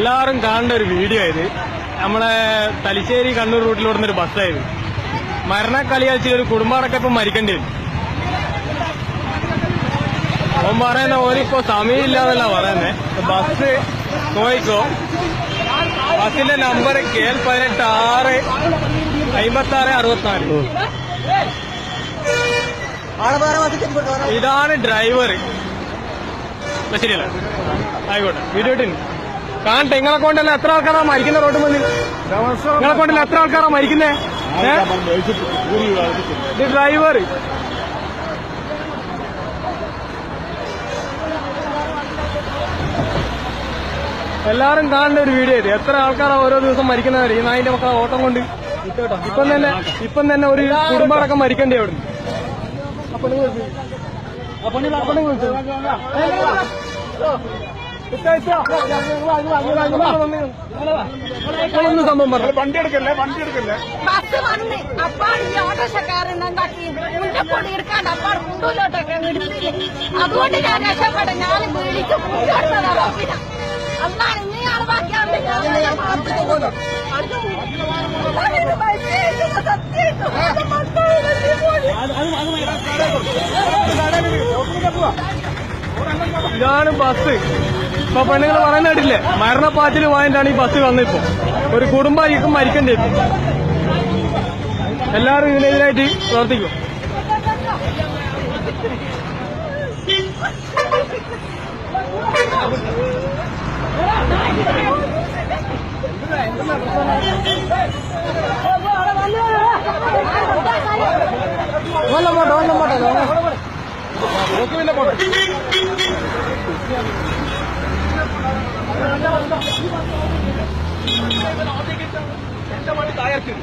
എല്ലാവരും കാണേണ്ട ഒരു വീഡിയോ ആയത് നമ്മളെ തലശ്ശേരി കണ്ണൂർ റൂട്ടിലോടുന്ന ഒരു ബസ്സായത് മരണക്കളിയാഴ്ച ഒരു കുടുംബാടൊക്കെ ഇപ്പൊ മരിക്കേണ്ടി വരും. അവൻ പറയുന്ന ഓനിപ്പോ സമയമില്ല എന്നല്ല പറയുന്നേ. ബസ് നോയിക്കോ ബസിന്റെ നമ്പർ കെ എൽ പതിനെട്ട് ആറ് അമ്പത്തി ആറ് അറുപത്തിനാല്. ഇതാണ് ഡ്രൈവർ ശരിയല്ല? ആയിക്കോട്ടെ. വീഡിയോ കാണട്ടെ നിങ്ങളെ കൊണ്ടല്ല എത്ര ആൾക്കാരാ മരിക്കുന്ന റോഡ് മുന്നിൽ നിങ്ങളെ കൊണ്ടല്ല എത്ര ആൾക്കാരാ മരിക്കുന്നേ? ഡ്രൈവർ എല്ലാരും കാണേണ്ട ഒരു വീഡിയോ ഇത്. എത്ര ആൾക്കാരാ ഓരോ ദിവസം മരിക്കുന്നവര് ഈ നായിന്റെ മക്കളെ ഓട്ടം കൊണ്ട്. ഇപ്പം തന്നെ ഇപ്പം തന്നെ ഒരു കുടുംബമടക്കം മരിക്കേണ്ടി അവിടെ. നിങ്ങളൊന്നും സംഭവം പറഞ്ഞു വണ്ടി എടുക്കല്ലേ വണ്ടി എടുക്കല്ലേ ബസ് വന്ന് അപ്പാണ് ഈ ഓട്ടോഷക്കാരൻ ഞാൻ ഞാൻ ഇതാണ് ബസ്. ഇപ്പൊ പെണ്ണുങ്ങൾ പറയുന്ന കേട്ടില്ലേ? മരണപ്പാച്ചിൽ വാങ്ങിട്ടാണ് ഈ ബസ് വന്നിപ്പോ ഒരു കുടുംബമായിരിക്കും മരിക്കേണ്ടി വരും. എല്ലാവരും ഇതിനെതിരായിട്ട് പ്രവർത്തിക്കും. പോട്ടെ വല്ല പോട്ടെ നോക്ക് പിന്നെ പോട്ടെ എനിക്കും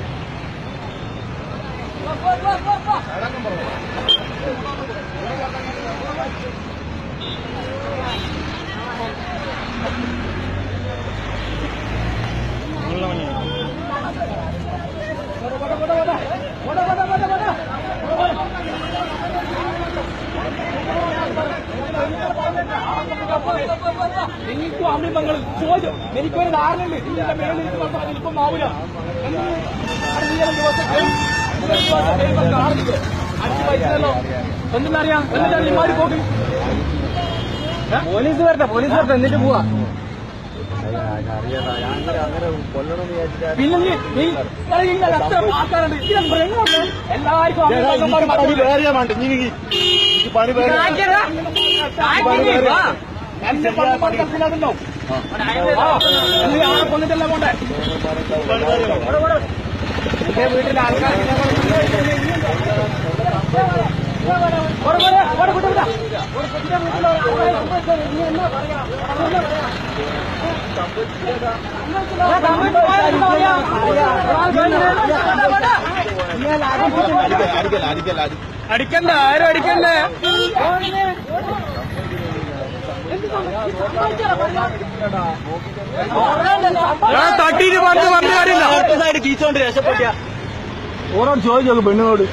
അമ്മയും പെങ്ങളും ചോദ്യം. എനിക്കൊരു ധാരണയുണ്ട്. ഇതിന്റെ എന്തെന്നറിയാം എന്നിട്ടാണ് ഇമാര് പോക്ക്? പോലീസ് വരട്ടെ പോലീസ് വരട്ടെ എന്നിട്ട് പോവാ. പിന്നെ നീ നീ ആൾക്കാരുണ്ട്. മൃഗങ്ങളുണ്ട് എല്ലാവർക്കും പണി കാണിക്കടാ. കൊന്നിട്ടല്ലേ പോണ്ടേ എന്റെ വീട്ടിലെ ആൾക്കാർ അടിക്കണ്ട ആരും അടിക്കണ്ടേ ഞാൻ തട്ടിയിട്ട് പറഞ്ഞ് പറഞ്ഞ കാര്യമില്ല. കീച്ചോണ്ട് രക്ഷപ്പെട്ട ഓരോ ചോദിച്ചോക്ക് പെണ്ണുങ്ങളോട്.